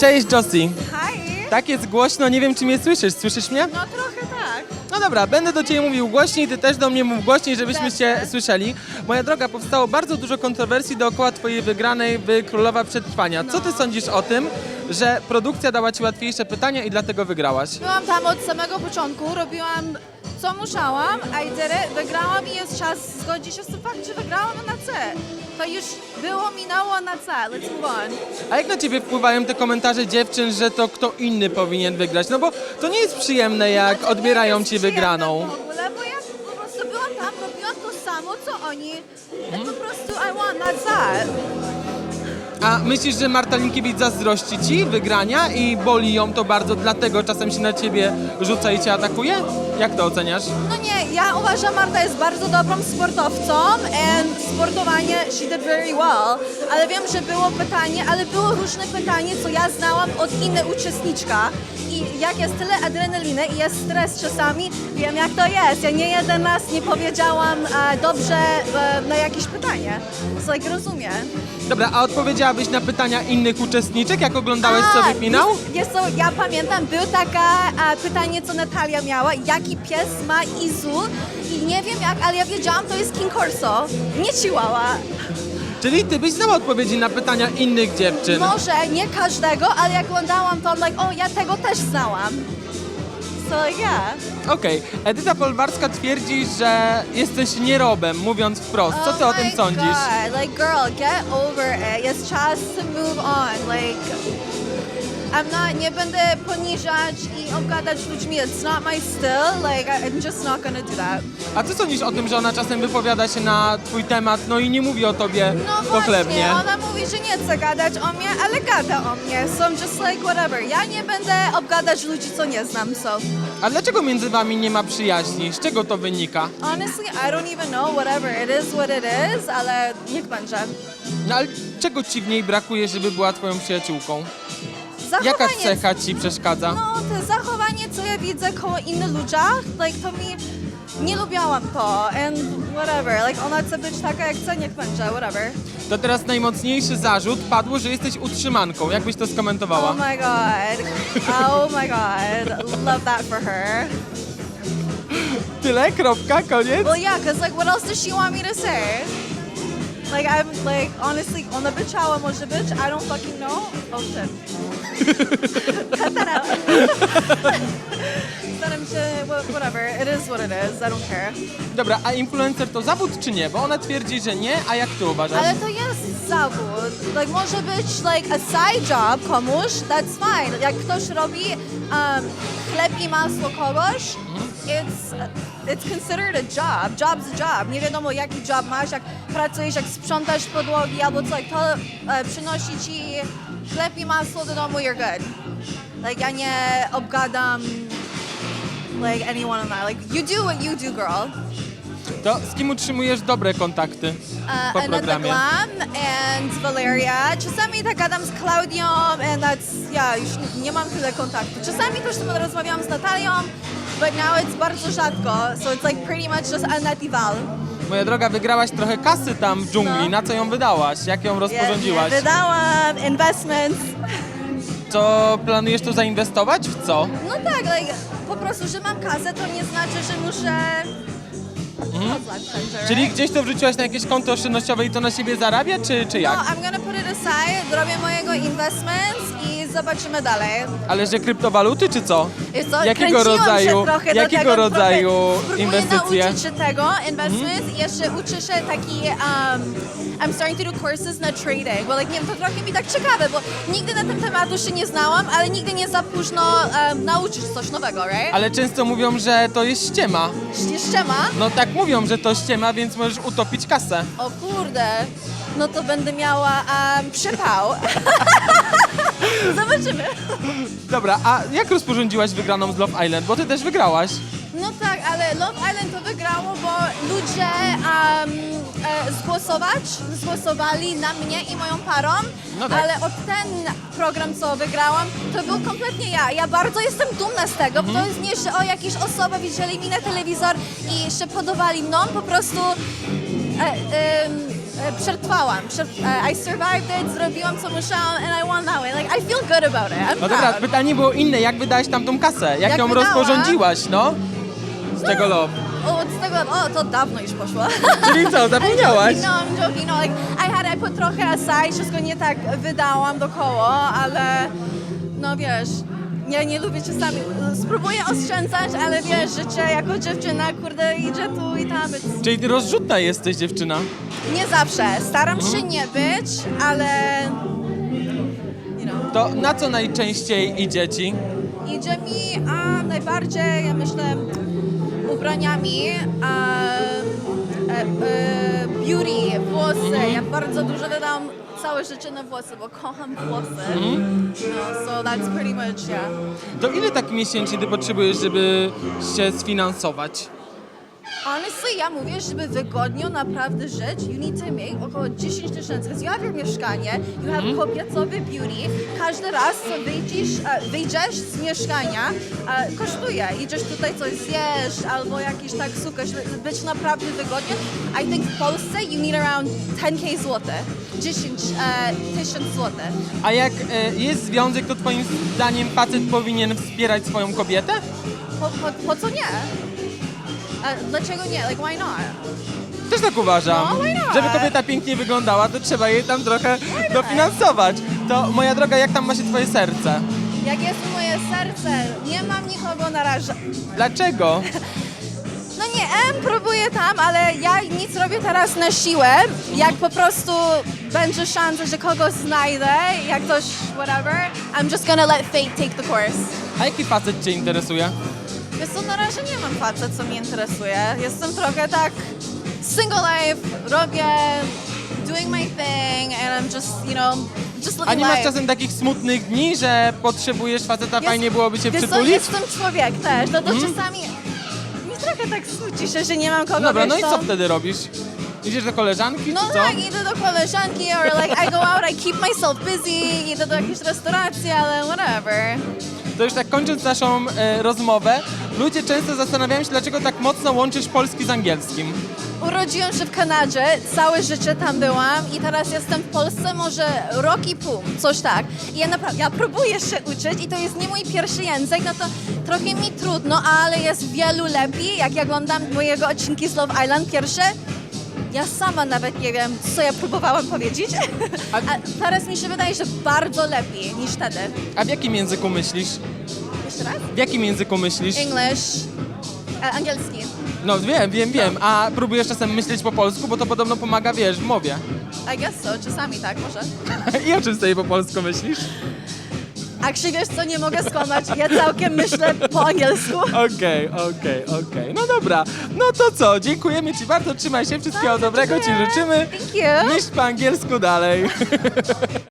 Cześć Josie. Hi. Tak jest głośno, nie wiem czy mnie słyszysz. Słyszysz mnie? No trochę tak. No dobra, będę do Ciebie mówił głośniej, Ty też do mnie mów głośniej, żebyśmy Dobrze. słyszeli. Moja droga, powstało bardzo dużo kontrowersji dookoła Twojej wygranej w Królowa Przetrwania. Co Ty sądzisz o tym, że produkcja dała Ci łatwiejsze pytania i dlatego wygrałaś? Byłam tam od samego początku, robiłam co musiałam, I did it, wygrałam i jest czas zgodzić się z tym faktem, że wygrałam na C. To już było, minęło na C, let's move on. A jak na Ciebie wpływają te komentarze dziewczyn, że to kto inny powinien wygrać? No bo to nie jest przyjemne, jak Znaczy, odbierają nie jest Ci wygraną. W ogóle, bo ja po prostu byłam tam, robiłam to samo, co oni. I po prostu I want that that. A myślisz, że Marta Linkiewicz zazdrości Ci wygrania i boli ją to bardzo, dlatego czasem się na Ciebie rzuca i Cię atakuje? Jak to oceniasz? No nie, ja uważam, Marta jest bardzo dobrą sportowcą and sportowanie she did very well, ale wiem, że było pytanie, ale było różne pytanie, co ja znałam od innej uczestniczka i jak jest tyle adrenaliny i jest stres czasami, wiem jak to jest. Ja nie jeden raz nie powiedziałam e, dobrze e, na jakieś pytanie. So, like, rozumiem. Dobra, a odpowiedziałabyś na pytania innych uczestniczek, jak oglądałeś A, sobie finał? Wiesz, wiesz co, ja pamiętam, był taka a, pytanie, co Natalia miała, jaki pies ma Izu i nie wiem jak, ale ja wiedziałam, to jest King Corso, nie Chihuahua. Czyli Ty byś znała odpowiedzi na pytania innych dziewczyn. Może nie każdego, ale jak oglądałam to, like, o, ja tego też znałam. So, yeah. Okej, Edyta Polwarska twierdzi, że jesteś nierobem, mówiąc wprost. Co Ty oh o tym my sądzisz? God. Like, girl, get over it. Jest czas to move on. Like, I'm not, nie będę poniżać i obgadać ludźmi. It's not my styl. Like, I'm just not gonna do that. A co sądzisz o tym, że ona czasem wypowiada się na Twój temat, no i nie mówi o Tobie No pochlebnie? właśnie, ona mówi, że nie chce gadać o mnie, ale gada o mnie. So I'm just like, whatever. Ja nie będę obgadać ludzi, co nie znam, so. A dlaczego między Wami nie ma przyjaźni? Z czego to wynika? Honestly, I don't even know, whatever. It is what it is, ale niech będzie. No ale czego Ci w niej brakuje, żeby była Twoją przyjaciółką? Jaka Zachowanie cecha Ci przeszkadza? No, to zachowanie, co ja widzę koło innych ludziach, like, to mi... Nie lubiałam to, and whatever. Like, ona chce być taka, jak chce, niech będzie, whatever. To teraz najmocniejszy zarzut padło, że jesteś utrzymanką. Jak byś to skomentowała? Oh my god. Oh my god. Love that for her. Tyle? Kropka? Koniec? Well, yeah, because, like, what else does she want me to say? Like, I'm, like, honestly, ona byczała może być, I don't fucking know. Oh, shit. Cut that out. Staram się, wha- whatever, it is what it is, I don't care. Dobra, a influencer to zawód czy nie? Bo ona twierdzi, że nie, a jak ty uważasz? Ale to jest zawód. Like, może być, like, a side job komuś, that's fine. Jak ktoś robi um, chleb i masło kogoś, it's, it's considered a job. Job's a job. Nie wiadomo, jaki job masz, jak pracujesz, jak sprzątasz podłogi albo co, jak to e, przynosi ci chleb i masło do domu, you're good. Like, ja nie obgadam like anyone on that. Like, you do what you do, girl. To z kim utrzymujesz dobre kontakty Uh, po Aneta programie? Glam and Valeria. Czasami tak gadam z Klaudią and that's, ja już nie- nie mam tyle kontaktu. Czasami też rozmawiałam z Natalią, but now it's bardzo rzadko, so it's like pretty much just. Moja droga, wygrałaś trochę kasy tam w dżungli. No. Na co ją wydałaś? Jak ją rozporządziłaś? Wydałam, investments. To planujesz tu zainwestować? W co? No tak, like, po prostu, że mam kasę, to nie znaczy, że muszę wszędzie, Czyli gdzieś to wrzuciłaś na jakieś konto oszczędnościowe i to na siebie zarabia, czy, czy No, jak? I'm gonna put it aside, zrobię mojego investments i zobaczymy dalej. Ale że kryptowaluty, czy co? Wiesz co, Jakiego rodzaju- się trochę do jakiego tego, rodzaju trochę inwestycje? nauczyć się tego, investments, i jeszcze uczę się taki, um, I'm starting to do courses na trading, bo like, nie wiem, to trochę mi tak ciekawe, bo nigdy na ten tematu się nie znałam, ale nigdy nie za późno um, nauczyć coś nowego, right? Ale często mówią, że to jest ściema. Jeszcze ma? No tak mówią, że to ściema, więc możesz utopić kasę. O kurde, no to będę miała um, przypał. Zobaczymy. Dobra, a jak rozporządziłaś wygraną z Love Island? Bo ty też wygrałaś. No tak, ale Love Island to wygrało, bo ludzie um, e, zgłosować, zgłosowali na mnie i moją parą, No tak. ale od ten program, co wygrałam, to był kompletnie ja. Ja bardzo jestem dumna z tego, bo to jest nie, że o jakieś osoby widzieli mi na telewizor i się podobali mną, po prostu e, em, E, Przetrwałam. Prze- e, I survived it, zrobiłam co musiałam and I won that way. Like, I feel good about it. I'm No dobra, proud. pytanie było inne. Jak wydałaś tam tą kasę? Jak, Jak ją wydała? rozporządziłaś, no? Z tego love. O, z tego, o, to dawno już poszło. Czyli co, zapomniałaś? No, I'm joking, no, like, I had, I put trochę aside, wszystko nie tak wydałam dokoło, ale no wiesz, ja nie lubię czasami, spróbuję oszczędzać, ale wiesz, życie jako dziewczyna, kurde, idzie tu i tam, więc Czyli ty rozrzutna jesteś, dziewczyna. nie zawsze, staram Mhm. się nie być, ale you know, To na co najczęściej idzie ci? idzie mi a, najbardziej, ja myślę, ubraniami, a, e, e, beauty, włosy. Mhm. Ja bardzo dużo wydałam całe życie na włosy, bo kocham włosy. No, so that's pretty much, yeah. To ile tak miesięcznie ty potrzebujesz, żeby się sfinansować? Honestly, ja mówię, żeby wygodnie naprawdę żyć, you need to make około 10 tysięcy. Because you have your mieszkanie, you have kobiecowy beauty. Każdy raz, co wyjdziesz, e, wyjdziesz z mieszkania, e, kosztuje. Idziesz tutaj coś zjesz, albo jakiś tak sukę, żeby być naprawdę wygodnie. I think w Polsce you need around 10k złote. 10 e, tysięcy złote. A jak e, jest związek, to twoim zdaniem facet powinien wspierać swoją kobietę? Po, po, po co nie? E, dlaczego nie? Like, why not? Też tak uważam. No, why not? Żeby kobieta pięknie wyglądała, to trzeba jej tam trochę dofinansować. To moja droga, jak tam ma się twoje serce? Jak jest moje serce, nie mam nikogo na razie. Dlaczego? No nie, em, próbuję tam, ale ja nic robię teraz na siłę. Jak po prostu będzie szansa, że kogoś znajdę, jak ktoś, whatever, I'm just gonna let fate take the course. A jaki facet cię interesuje? Na razie nie mam facet, co mnie interesuje. Jestem trochę tak single life, robię, doing my thing, and I'm just, you know, just A living nie masz life. czasem takich smutnych dni, że potrzebujesz faceta, Jest- fajnie byłoby się wiesz co, przytulić? jestem człowiek też, no to czasami mi trochę tak smuci się, że nie mam kogo, Dobra, wiesz, no i co? co wtedy robisz? Idziesz do koleżanki, No czy co? tak, idę do koleżanki, or like I go out, I keep myself busy, idę do jakiejś restauracji, ale whatever. To już tak kończąc naszą e, rozmowę, ludzie często zastanawiają się, dlaczego tak mocno łączysz polski z angielskim. Urodziłam się w Kanadzie, całe życie tam byłam i teraz jestem w Polsce może rok i pół, coś tak. I ja naprawdę, ja próbuję się uczyć i to jest nie mój pierwszy język, no to trochę mi trudno, ale jest wielu lepiej. Jak ja oglądam mojego odcinki z Love Island pierwsze, ja sama nawet nie wiem, co ja próbowałam powiedzieć. A- A teraz mi się wydaje, że bardzo lepiej niż wtedy. A w jakim języku myślisz? Jeszcze raz? W jakim języku myślisz? English, e, angielski. No wiem, wiem, wiem. A próbujesz czasem myśleć po polsku, bo to podobno pomaga, wiesz, w mowie. I guess so, czasami tak, może. I o czym sobie po polsku myślisz? Actually, wiesz co, nie mogę skłamać, ja całkiem myślę po angielsku. Okej, okej, okej. No dobra. No to co? Dziękujemy Ci bardzo. Trzymaj się. Wszystkiego dobrego Ci życzymy. Thank you. Myśl po angielsku dalej.